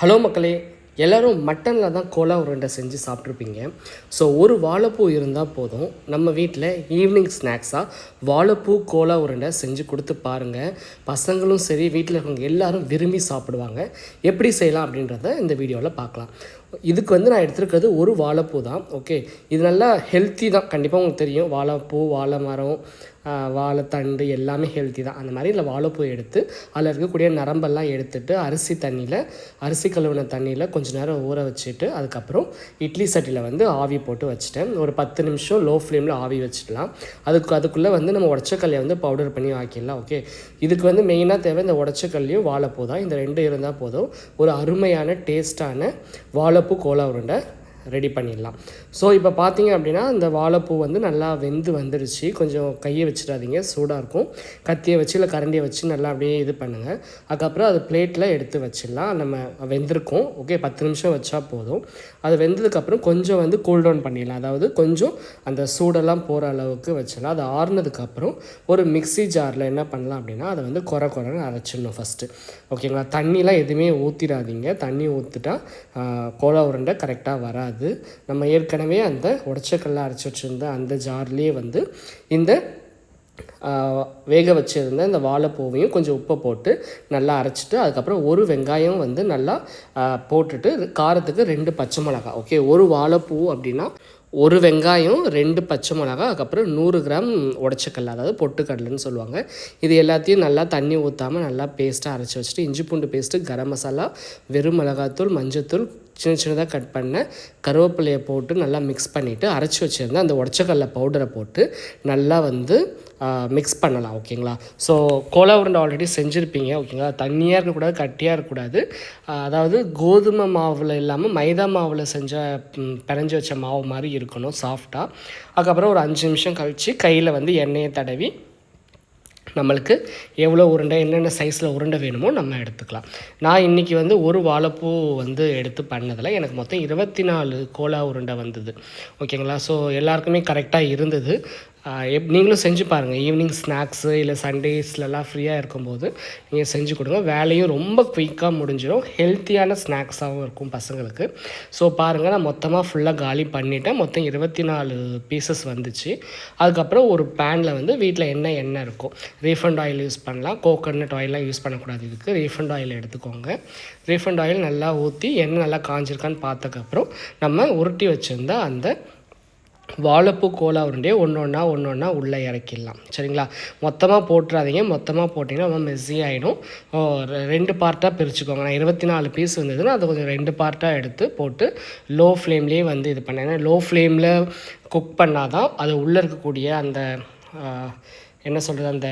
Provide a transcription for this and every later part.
Hello மக்களே எல்லோரும் மட்டனில் தான் கோலா உருண்டை செஞ்சு சாப்பிட்ருப்பீங்க ஸோ ஒரு வாழைப்பூ இருந்தால் போதும். நம்ம வீட்டில் ஈவினிங் ஸ்நாக்ஸாக வாழைப்பூ கோலா உருண்டை செஞ்சு கொடுத்து பாருங்கள் பசங்களும் சரி வீட்டில் இருக்கவங்க எல்லோரும் விரும்பி சாப்பிடுவாங்க. எப்படி செய்யலாம் அப்படின்றத இந்த வீடியோவில் பார்க்கலாம். இதுக்கு வந்து நான் எடுத்துருக்கிறது ஒரு வாழைப்பூ தான். ஓகே இது நல்லா ஹெல்த்தி தான். கண்டிப்பாக உங்களுக்கு தெரியும். வாழைப்பூ வாழை மரம் வாழைத்தண்டு எல்லாமே ஹெல்த்தி தான். அந்த மாதிரி இல்லை வாழைப்பூ எடுத்து அதில் இருக்கக்கூடிய நரம்பெல்லாம் எடுத்துட்டு அரிசி தண்ணியில் அரிசி கழுவின தண்ணியில் கொஞ்சம் கொஞ்ச நேரம் ஊற வச்சுட்டு அதுக்கப்புறம் இட்லி சட்டியில் வந்து ஆவி போட்டு வச்சுட்டேன். ஒரு பத்து நிமிஷம் லோ ஃப்ளேமில் ஆவி வச்சிடலாம் அதுக்கு அதுக்குள்ளே வந்து நம்ம உடச்சக்கல்லையை வந்து பவுடர் பண்ணி ஆக்கிடலாம் ஓகே இதுக்கு வந்து மெயினாக தேவை இந்த உடச்சக்கல்லையும் வாழைப்பூ தான். இந்த ரெண்டு இருந்தால் போதும். ஒரு அருமையான டேஸ்ட்டான வாழைப்பூ கோலா உருண்டை. ரெடி பண்ணிடலாம். ஸோ இப்போ பார்த்தீங்க அப்படின்னா இந்த வாழைப்பூ வந்து நல்லா வெந்து வந்துருச்சு. கொஞ்சம் கையை வச்சிடாதீங்க சூடாக இருக்கும். கத்தியை வச்சு இல்லை கரண்டியை வச்சு நல்லா அப்படியே இது பண்ணுங்கள் அதுக்கப்புறம் அது பிளேட்டில் எடுத்து வச்சிடலாம். நம்ம வெந்திருக்கோம். ஓகே பத்து நிமிஷம் வச்சா போதும். அது வெந்ததுக்கப்புறம் கொஞ்சம் வந்து கூல் டவுன் பண்ணிடலாம். அதாவது கொஞ்சம் அந்த சூடெல்லாம் போகிற அளவுக்கு வச்சிடலாம். அது ஆறுனதுக்கப்புறம் ஒரு மிக்ஸி ஜாரில் என்ன பண்ணலாம் அப்படின்னா அதை வந்து குறை குறைன்னு அரைச்சிடணும் ஃபஸ்ட்டு ஓகேங்களா தண்ணிலாம் எதுவுமே ஊற்றிடாதீங்க தண்ணி ஊற்றிட்டா கோலா உருண்டை கரெக்டாக வராது. நம்ம ஏற்கனவே அந்த உடச்சக்கல்ல அரைச்சி வச்சுருந்த அந்த ஜார்லேயே வந்து இந்த வேக வச்சுருந்த இந்த வாழைப்பூவையும் கொஞ்சம் உப்பை போட்டு நல்லா அரைச்சிட்டு அதுக்கப்புறம் ஒரு வெங்காயம் வந்து நல்லா போட்டுட்டு காரத்துக்கு ரெண்டு பச்சை மிளகாய். ஓகே ஒரு வாழைப்பூ அப்படின்னா ஒரு வெங்காயம் ரெண்டு பச்சை மிளகாய் அதுக்கப்புறம் நூறு கிராம் உடச்சக்கல்ல அதாவது பொட்டுக்கடலைன்னு சொல்லுவாங்க. இது எல்லாத்தையும் நல்லா தண்ணி ஊற்றாமல் நல்லா பேஸ்ட்டாக அரைச்சி வச்சுட்டு இஞ்சி பூண்டு பேஸ்ட்டு கரம் மசாலா வெறும் மிளகாத்தூள் மஞ்சத்தூள் சின்ன சின்னதாக கட் பண்ண கருவேப்பிலையை போட்டு நல்லா மிக்ஸ் பண்ணிவிட்டு அரைச்சி வச்சுருந்தேன் அந்த உடச்சக்கல்ல பவுடரை போட்டு நல்லா வந்து மிக்ஸ் பண்ணலாம் ஓகேங்களா? ஸோ கோலா உருண்டை ஆல்ரெடி செஞ்சுருப்பீங்க ஓகேங்களா? தண்ணியாக இருக்கக்கூடாது கட்டியாக இருக்கக்கூடாது. அதாவது கோதுமை மாவில் இல்லாமல் மைதா மாவில் செஞ்ச பிணைஞ்சி வச்ச மாவு மாதிரி இருக்கணும் சாஃப்டாக அதுக்கப்புறம் ஒரு அஞ்சு நிமிஷம் கழித்து கையில் வந்து எண்ணெயை தடவி நம்மளுக்கு எவ்வளோ உருண்டை என்னென்ன சைஸில் உருண்டை வேணுமோ நம்ம எடுத்துக்கலாம். நான் இன்றைக்கி வந்து ஒரு வாழைப்பூ வந்து எடுத்து பண்ணதில் எனக்கு மொத்தம் இருபத்தி நாலு கோலா உருண்டை வந்தது. ஓகேங்களா? ஸோ எல்லாருக்குமே கரெக்டாக இருந்தது. எப் நீங்களும் செஞ்சு பாருங்கள் ஈவினிங் ஸ்நாக்ஸு இல்லை சண்டேஸ்லலாம் ஃப்ரீயாக இருக்கும்போது நீங்கள் செஞ்சு கொடுங்க. வேலையும் ரொம்ப குயிக்காக முடிஞ்சிடும் ஹெல்த்தியான ஸ்நாக்ஸாகவும் இருக்கும் பசங்களுக்கு. ஸோ பாருங்கள் நான் மொத்தமாக ஃபுல்லாக காலி பண்ணிட்டேன். மொத்தம் இருபத்தி நாலு பீசஸ் வந்துச்சு. அதுக்கப்புறம் ஒரு பேனில் வந்து வீட்டில் என்ன எண்ணெய் இருக்கும் ரீஃபண்ட் ஆயில் யூஸ் பண்ணலாம். கோகோனட் ஆயிலெலாம் யூஸ் பண்ணக்கூடாது இதுக்கு. ரீஃபண்ட் ஆயில் எடுத்துக்கோங்க. ரீஃபண்ட் ஆயில் நல்லா ஊற்றி எண்ணெய் நல்லா காஞ்சிருக்கான்னு பார்த்ததுக்கப்புறம் நம்ம உருட்டி வச்சுருந்தா அந்த வாழைப்பூ கோலா உருண்டையை ஒன்று ஒன்றா ஒன்று ஒன்றா உள்ளே இறக்கிடலாம். சரிங்களா? மொத்தமாக போட்டுறாதீங்க. மொத்தமாக போட்டிங்கன்னா ரொம்ப மெஸ்ஸி ஆகிடும் ரெண்டு பார்ட்டாக பிரிச்சுக்கோங்க. நான் இருபத்தி நாலு பீஸ் வந்ததுன்னா அதை கொஞ்சம் ரெண்டு பார்ட்டாக எடுத்து போட்டு லோ ஃப்ளேம்லேயே வந்து இது பண்ணேன். ஏன்னா லோ ஃப்ளேமில் குக் பண்ணால் தான் அது உள்ளே இருக்கக்கூடிய அந்த என்ன சொல்கிறது அந்த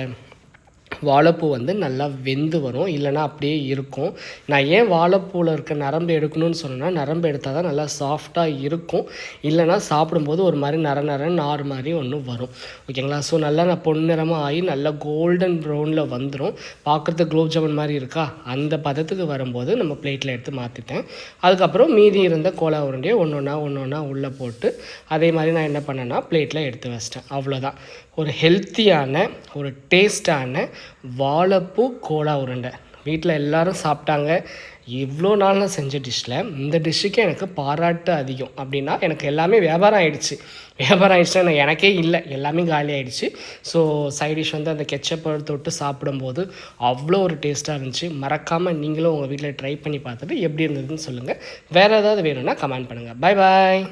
வாழைப்பூ வந்து நல்லா வெந்து வரும் இல்லைன்னா அப்படியே இருக்கும். நான் ஏன் வாழைப்பூவில் இருக்க நரம்பு எடுக்கணும்னு சொன்னேன்னா நரம்பு எடுத்தால் தான் நல்லா சாஃப்டாக இருக்கும். இல்லைன்னா சாப்பிடும்போது ஒரு மாதிரி நர நர நார் மாதிரி ஒன்று வரும். ஓகேங்களா ஸோ நல்லா நான் பொன்னிறமாக ஆகி நல்லா கோல்டன் ப்ரௌனில் வந்துடும் பார்க்குறது குலோப் ஜாமுன் மாதிரி இருக்கா? அந்த பதத்துக்கு வரும்போது நம்ம பிளேட்டில் எடுத்து மாற்றிட்டேன் அதுக்கப்புறம் மீதி இருந்த கோலா உருண்டையை ஒன்று ஒன்றா ஒன்று ஒன்றா உள்ளே போட்டு அதே மாதிரி நான் என்ன பண்ணேன்னா பிளேட்டில் எடுத்து வச்சிட்டேன். அவ்வளோதான் ஒரு ஹெல்த்தியான ஒரு டேஸ்டான வாழைப்பூ கோலா உருண்டை. வீட்டில் எல்லாரும் சாப்பிட்டாங்க. இவ்வளோ நாள் நான் செஞ்ச டிஷ்ஷில் இந்த டிஷ்ஷுக்கு எனக்கு பாராட்டு அதிகம். அப்படின்னா எனக்கு எல்லாமே வியாபாரம் ஆகிடுச்சு வியாபாரம் ஆகிடுச்சுன்னா எனக்கே இல்லை. எல்லாமே காலி ஆகிடுச்சு ஸோ சைட் டிஷ் வந்து அந்த கெச்சப்பை தொட்டு சாப்பிடும்போது அவ்வளோ ஒரு டேஸ்ட்டாக இருந்துச்சு. மறக்காமல் நீங்களும் உங்கள் வீட்டில் ட்ரை பண்ணி பார்த்துட்டு எப்படி இருந்ததுன்னு சொல்லுங்கள் வேறு ஏதாவது வேணும்னா கமெண்ட் பண்ணுங்கள் பை பாய்